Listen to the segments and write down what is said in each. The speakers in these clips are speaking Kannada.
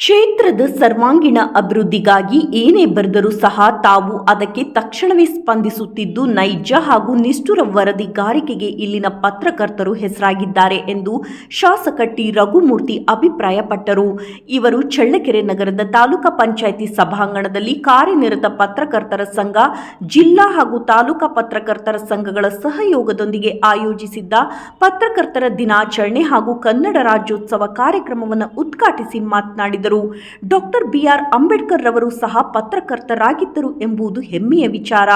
ಕ್ಷೇತ್ರದ ಸರ್ವಾಂಗೀಣ ಅಭಿವೃದ್ಧಿಗಾಗಿ ಏನೇ ಬರೆದರೂ ಸಹ ತಾವು ಅದಕ್ಕೆ ತಕ್ಷಣವೇ ಸ್ಪಂದಿಸುತ್ತಿದ್ದು ನೈಜ ಹಾಗೂ ನಿಷ್ಠುರ ವರದಿಗಾರಿಕೆಗೆ ಇಲ್ಲಿನ ಪತ್ರಕರ್ತರು ಹೆಸರಾಗಿದ್ದಾರೆ ಎಂದು ಶಾಸಕ ಟಿ. ರಘುಮೂರ್ತಿ ಅಭಿಪ್ರಾಯಪಟ್ಟರು. ಇವರು ಚಳ್ಳಕೆರೆ ನಗರದ ತಾಲೂಕಾ ಪಂಚಾಯಿತಿ ಸಭಾಂಗಣದಲ್ಲಿ ಕಾರ್ಯನಿರತ ಪತ್ರಕರ್ತರ ಸಂಘ, ಜಿಲ್ಲಾ ಹಾಗೂ ತಾಲೂಕಾ ಪತ್ರಕರ್ತರ ಸಂಘಗಳ ಸಹಯೋಗದೊಂದಿಗೆ ಆಯೋಜಿಸಿದ್ದ ಪತ್ರಕರ್ತರ ದಿನಾಚರಣೆ ಹಾಗೂ ಕನ್ನಡ ರಾಜ್ಯೋತ್ಸವ ಕಾರ್ಯಕ್ರಮವನ್ನು ಉದ್ಘಾಟಿಸಿ ಮಾತನಾಡಿದರು. ಡಾಕ್ಟರ್ ಬಿಆರ್ ಅಂಬೇಡ್ಕರ್ ರವರು ಸಹ ಪತ್ರಕರ್ತರಾಗಿದ್ದರು ಎಂಬುದು ಹೆಮ್ಮೆಯ ವಿಚಾರ.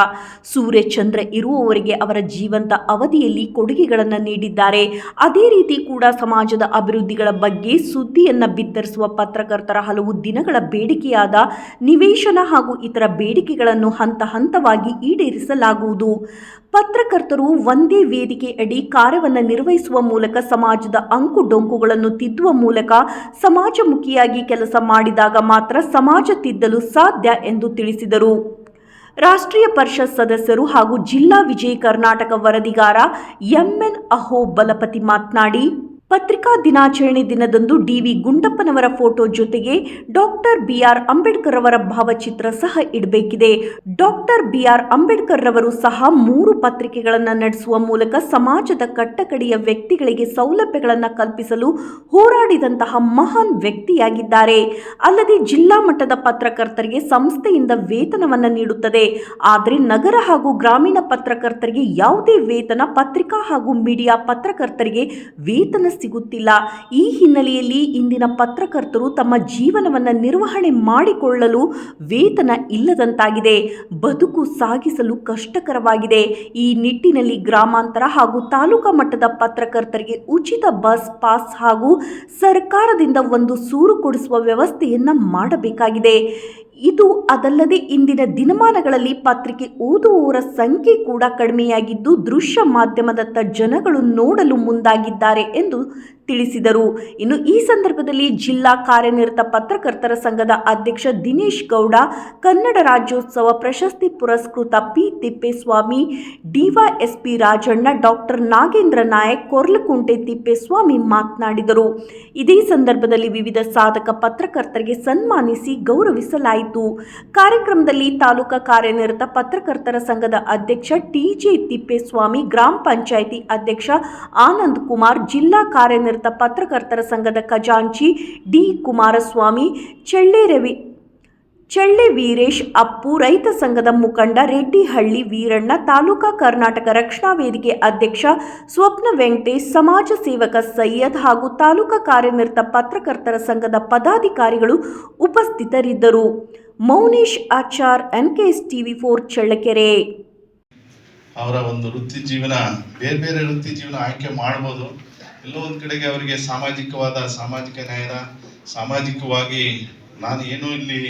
ಸೂರ್ಯಚಂದ್ರ ಇರುವವರಿಗೆ ಅವರ ಜೀವಂತ ಅವಧಿಯಲ್ಲಿ ಕೊಡುಗೆಗಳನ್ನು ನೀಡಿದ್ದಾರೆ. ಅದೇ ರೀತಿ ಕೂಡ ಸಮಾಜದ ಅಭಿವೃದ್ಧಿಗಳ ಬಗ್ಗೆ ಸುದ್ದಿಯನ್ನು ಬಿತ್ತರಿಸುವ ಪತ್ರಕರ್ತರ ಹಲವು ದಿನಗಳ ಬೇಡಿಕೆಯಾದ ನಿವೇಶನ ಹಾಗೂ ಇತರ ಬೇಡಿಕೆಗಳನ್ನು ಹಂತ ಹಂತವಾಗಿ ಈಡೇರಿಸಲಾಗುವುದು. ಪತ್ರಕರ್ತರು ಒಂದೇ ವೇದಿಕೆ ಅಡಿ ಕಾರ್ಯವನ್ನು ನಿರ್ವಹಿಸುವ ಮೂಲಕ ಸಮಾಜದ ಅಂಕು ಡೊಂಕುಗಳನ್ನು ತಿದ್ದುವ ಮೂಲಕ ಸಮಾಜಮುಖಿಯಾಗಿ ಕೆಲಸ ಮಾಡಿದಾಗ ಮಾತ್ರ ಸಮಾಜ ತಿದ್ದಲು ಸಾಧ್ಯ ಎಂದು ತಿಳಿಸಿದರು. ರಾಷ್ಟ್ರೀಯ ಪರಿಷತ್ ಸದಸ್ಯರು ಹಾಗೂ ಜಿಲ್ಲಾ ವಿಜಯ ಕರ್ನಾಟಕ ವರದಿಗಾರ ಎಂಎನ್ ಅಹೋ ಬಲಪತಿ ಮಾತನಾಡಿ ಪತ್ರಿಕಾ ದಿನಾಚರಣೆ ದಿನದಂದು ಡಿವಿ ಗುಂಡಪ್ಪನವರ ಫೋಟೋ ಜೊತೆಗೆ ಡಾಕ್ಟರ್ ಬಿಆರ್ ಅಂಬೇಡ್ಕರ್ ಅವರ ಭಾವಚಿತ್ರ ಸಹ ಇಡಬೇಕಿದೆ. ಡಾಕ್ಟರ್ ಬಿಆರ್ ಅಂಬೇಡ್ಕರ್ ರವರು ಸಹ ಮೂರು ಪತ್ರಿಕೆಗಳನ್ನು ನಡೆಸುವ ಮೂಲಕ ಸಮಾಜದ ಕಟ್ಟಕಡೆಯ ವ್ಯಕ್ತಿಗಳಿಗೆ ಸೌಲಭ್ಯಗಳನ್ನು ಕಲ್ಪಿಸಲು ಹೋರಾಡಿದಂತಹ ಮಹಾನ್ ವ್ಯಕ್ತಿಯಾಗಿದ್ದಾರೆ. ಅಲ್ಲದೆ ಜಿಲ್ಲಾ ಮಟ್ಟದ ಪತ್ರಕರ್ತರಿಗೆ ಸಂಸ್ಥೆಯಿಂದ ವೇತನವನ್ನು ನೀಡುತ್ತದೆ. ಆದರೆ ನಗರ ಹಾಗೂ ಗ್ರಾಮೀಣ ಪತ್ರಕರ್ತರಿಗೆ ಯಾವುದೇ ವೇತನ ಪತ್ರಿಕಾ ಹಾಗೂ ಮೀಡಿಯಾ ಪತ್ರಕರ್ತರಿಗೆ ವೇತನ ಸಿಗುತ್ತಿಲ್ಲ. ಈ ಹಿನ್ನೆಲೆಯಲ್ಲಿ ಇಂದಿನ ಪತ್ರಕರ್ತರು ತಮ್ಮ ಜೀವನವನ್ನು ನಿರ್ವಹಣೆ ಮಾಡಿಕೊಳ್ಳಲು ವೇತನ ಇಲ್ಲದಂತಾಗಿದೆ. ಬದುಕು ಸಾಗಿಸಲು ಕಷ್ಟಕರವಾಗಿದೆ. ಈ ನಿಟ್ಟಿನಲ್ಲಿ ಗ್ರಾಮಾಂತರ ಹಾಗೂ ತಾಲೂಕಾ ಮಟ್ಟದ ಪತ್ರಕರ್ತರಿಗೆ ಉಚಿತ ಬಸ್, ಪಾಸ್ ಹಾಗೂ ಸರ್ಕಾರದಿಂದ ಒಂದು ಸೂರು ಕೊಡಿಸುವ ವ್ಯವಸ್ಥೆಯನ್ನು ಮಾಡಬೇಕಾಗಿದೆ. ಇದು ಅದಲ್ಲದೆ ಇಂದಿನ ದಿನಮಾನಗಳಲ್ಲಿ ಪತ್ರಿಕೆ ಓದುವವರ ಸಂಖ್ಯೆ ಕೂಡ ಕಡಿಮೆಯಾಗಿದ್ದು ದೃಶ್ಯ ಮಾಧ್ಯಮದತ್ತ ಜನಗಳು ನೋಡಲು ಮುಂದಾಗಿದ್ದಾರೆ ಎಂದು ತಿಳಿಸಿದರು. ಇನ್ನು ಈ ಸಂದರ್ಭದಲ್ಲಿ ಜಿಲ್ಲಾ ಕಾರ್ಯನಿರತ ಪತ್ರಕರ್ತರ ಸಂಘದ ಅಧ್ಯಕ್ಷ ದಿನೇಶ್ ಗೌಡ, ಕನ್ನಡ ರಾಜ್ಯೋತ್ಸವ ಪ್ರಶಸ್ತಿ ಪುರಸ್ಕೃತ P. Thippeswamy, DYSP Rajanna, doctor Nagendra Nayak, Korlakunte Thippeswamy ಮಾತನಾಡಿದರು. ಇದೇ ಸಂದರ್ಭದಲ್ಲಿ ವಿವಿಧ ಸಾಧಕ ಪತ್ರಕರ್ತರಿಗೆ ಸನ್ಮಾನಿಸಿ ಗೌರವಿಸಲಾಯಿತು. ಕಾರ್ಯಕ್ರಮದಲ್ಲಿ ತಾಲೂಕಾ ಕಾರ್ಯನಿರತ ಪತ್ರಕರ್ತರ ಸಂಘದ ಅಧ್ಯಕ್ಷ ಟಿಜೆ ತಿಪ್ಪೇಸ್ವಾಮಿ, ಗ್ರಾಮ ಪಂಚಾಯಿತಿ ಅಧ್ಯಕ್ಷ ಆನಂದ್ ಕುಮಾರ್, ಜಿಲ್ಲಾ ಕಾರ್ಯನಿರತ ಪತ್ರಕರ್ತರ ಸಂಘದ ಖಜಾಂಚಿ ಡಿ ಕುಮಾರಸ್ವಾಮಿ, ಚೆಳ್ಳೆ ರವಿ ವೀರೇಶ್ ಅಪ್ಪು, ರೈತ ಸಂಘದ ಮುಖಂಡ ರೆಡ್ಡಿಹಳ್ಳಿ ವೀರಣ್ಣ, ತಾಲೂಕಾ ಕರ್ನಾಟಕ ರಕ್ಷಣಾ ವೇದಿಕೆ ಅಧ್ಯಕ್ಷ ಸ್ವಪ್ನ ವೆಂಕಟೇಶ್, ಸಮಾಜ ಸೇವಕ ಸೈಯದ್ ಹಾಗೂ ತಾಲೂಕಾ ಕಾರ್ಯನಿರತ ಪತ್ರಕರ್ತರ ಸಂಘದ ಪದಾಧಿಕಾರಿಗಳು ಉಪಸ್ಥಿತರಿದ್ದರು. Mounesh Achar NKS TV four Challakere. ಅವರ ಒಂದು ವೃತ್ತಿ ಜೀವನ ಬೇರೆ ಬೇರೆ ವೃತ್ತಿ ಜೀವನ ಆಯ್ಕೆ ಮಾಡ್ಬೋದು. ಎಲ್ಲೋ ಒಂದು ಕಡೆಗೆ ಅವರಿಗೆ ಸಾಮಾಜಿಕವಾದ, ಸಾಮಾಜಿಕ ನ್ಯಾಯದ, ಸಾಮಾಜಿಕವಾಗಿ ನಾನು ಏನು ಇಲ್ಲಿ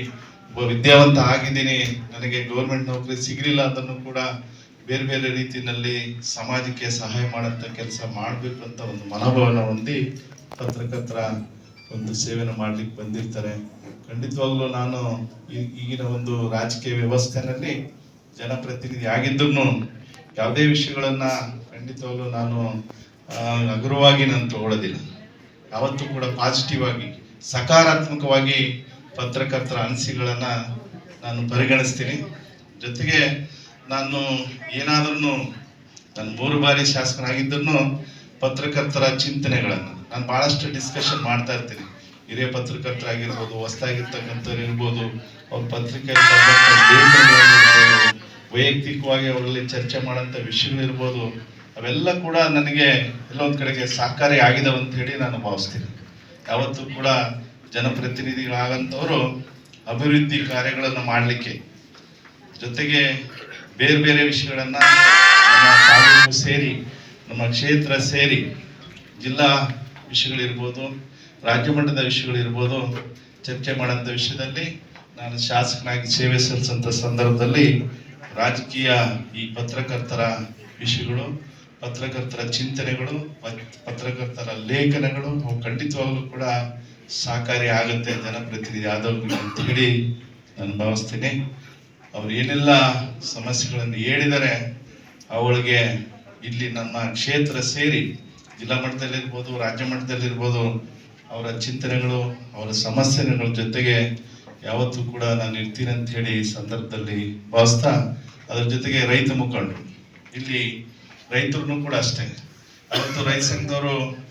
ಒಬ್ಬ ವಿದ್ಯಾವಂತ ಆಗಿದ್ದೀನಿ, ನನಗೆ ಗೌರ್ಮೆಂಟ್ ನೌಕರಿ ಸಿಗಲಿಲ್ಲ ಅದನ್ನು ಕೂಡ ಬೇರೆ ಬೇರೆ ರೀತಿಯಲ್ಲಿ ಸಮಾಜಕ್ಕೆ ಸಹಾಯ ಮಾಡೋಂಥ ಕೆಲಸ ಮಾಡಬೇಕು ಅಂತ ಒಂದು ಮನೋಭಾವನ ಹೊಂದಿ ಪತ್ರಕರ್ತರ ಒಂದು ಸೇವೆನ ಮಾಡ್ಲಿಕ್ಕೆ ಬಂದಿರ್ತಾರೆ. ಖಂಡಿತವಾಗ್ಲೂ ನಾನು ಈಗಿನ ಒಂದು ರಾಜಕೀಯ ವ್ಯವಸ್ಥೆನಲ್ಲಿ ಜನಪ್ರತಿನಿಧಿ ಆಗಿದ್ದರೂ ಯಾವುದೇ ವಿಷಯಗಳನ್ನು ಖಂಡಿತವಾಗ್ಲೂ ನಾನು ಹಗುರವಾಗಿ ನಾನು ತಗೊಳ್ಳೋದಿಲ್ಲ. ಯಾವತ್ತೂ ಕೂಡ ಪಾಸಿಟಿವ್ ಆಗಿ, ಸಕಾರಾತ್ಮಕವಾಗಿ ಪತ್ರಕರ್ತರ ಅನಿಸಿಕೆಗಳನ್ನು ನಾನು ಪರಿಗಣಿಸ್ತೀನಿ. ಜೊತೆಗೆ ನಾನು ಏನಾದ್ರೂ ನಾನು ಮೂರು ಬಾರಿ ಶಾಸಕನಾಗಿದ್ದರೂ ಪತ್ರಕರ್ತರ ಚಿಂತನೆಗಳನ್ನು ನಾನು ಭಾಳಷ್ಟು ಡಿಸ್ಕಷನ್ ಮಾಡ್ತಾ ಇರ್ತೀನಿ. ಹಿರಿಯ ಪತ್ರಕರ್ತರಾಗಿರ್ಬೋದು, ಹೊಸದಾಗಿರ್ತಕ್ಕಂಥವ್ರು ಇರ್ಬೋದು, ಅವ್ರ ಪತ್ರಿಕೆ ವೈಯಕ್ತಿಕವಾಗಿ ಅವರಲ್ಲಿ ಚರ್ಚೆ ಮಾಡೋಂಥ ವಿಷಯಗಳಿರ್ಬೋದು ಅವೆಲ್ಲ ಕೂಡ ನನಗೆ ಎಲ್ಲೊಂದು ಕಡೆಗೆ ಸಹಕಾರಿ ಆಗಿದಾವೆ ಅಂತ ಹೇಳಿ ನಾನು ಭಾವಿಸ್ತೀನಿ. ಯಾವತ್ತೂ ಕೂಡ ಜನಪ್ರತಿನಿಧಿಗಳಾದಂಥವರು ಅಭಿವೃದ್ಧಿ ಕಾರ್ಯಗಳನ್ನು ಮಾಡಲಿಕ್ಕೆ ಜೊತೆಗೆ ಬೇರೆ ಬೇರೆ ವಿಷಯಗಳನ್ನು ನಮ್ಮ ತಾಲೂಕು ಸೇರಿ, ನಮ್ಮ ಕ್ಷೇತ್ರ ಸೇರಿ, ಜಿಲ್ಲಾ ವಿಷಯಗಳಿರ್ಬೋದು, ರಾಜ್ಯ ಮಟ್ಟದ ವಿಷಯಗಳಿರ್ಬೋದು ಚರ್ಚೆ ಮಾಡೋಂಥ ವಿಷಯದಲ್ಲಿ ನಾನು ಶಾಸಕನಾಗಿ ಸೇವೆ ಸಲ್ಲಿಸಂತ ಸಂದರ್ಭದಲ್ಲಿ ರಾಜಕೀಯ ಈ ಪತ್ರಕರ್ತರ ವಿಷಯಗಳು ಪತ್ರಕರ್ತರ ಚಿಂತನೆಗಳು ಪತ್ರಕರ್ತರ ಲೇಖನಗಳು ಅವು ಖಂಡಿತವಾಗ್ಲೂ ಕೂಡ ಸಹಕಾರಿ ಆಗುತ್ತೆ ಜನಪ್ರತಿನಿಧಿ ಆದವ್ರಿಗೆ ಅಂತ ಹೇಳಿ ನಾನು ಭಾವಿಸ್ತೀನಿ. ಅವ್ರು ಏನೆಲ್ಲ ಸಮಸ್ಯೆಗಳನ್ನು ಹೇಳಿದರೆ ಅವಳಿಗೆ ಇಲ್ಲಿ ನಮ್ಮ ಕ್ಷೇತ್ರ ಸೇರಿ, ಜಿಲ್ಲಾ ಮಟ್ಟದಲ್ಲಿರ್ಬೋದು, ರಾಜ್ಯ ಮಟ್ಟದಲ್ಲಿರ್ಬೋದು, ಅವರ ಚಿಂತನೆಗಳು, ಅವರ ಸಮಸ್ಯೆಗಳ ಜೊತೆಗೆ ಯಾವತ್ತೂ ಕೂಡ ನಾನು ಇರ್ತೀನಿ ಅಂತ ಹೇಳಿ ಸಂದರ್ಭದಲ್ಲಿ ಭಾವಿಸ್ತಾ, ಅದ್ರ ಜೊತೆಗೆ ರೈತ ಮುಖಂಡರು, ಇಲ್ಲಿ ರೈತರು ಕೂಡ ಅಷ್ಟೇ. ಅವತ್ತು ರೈತ ಸಂಘದವರು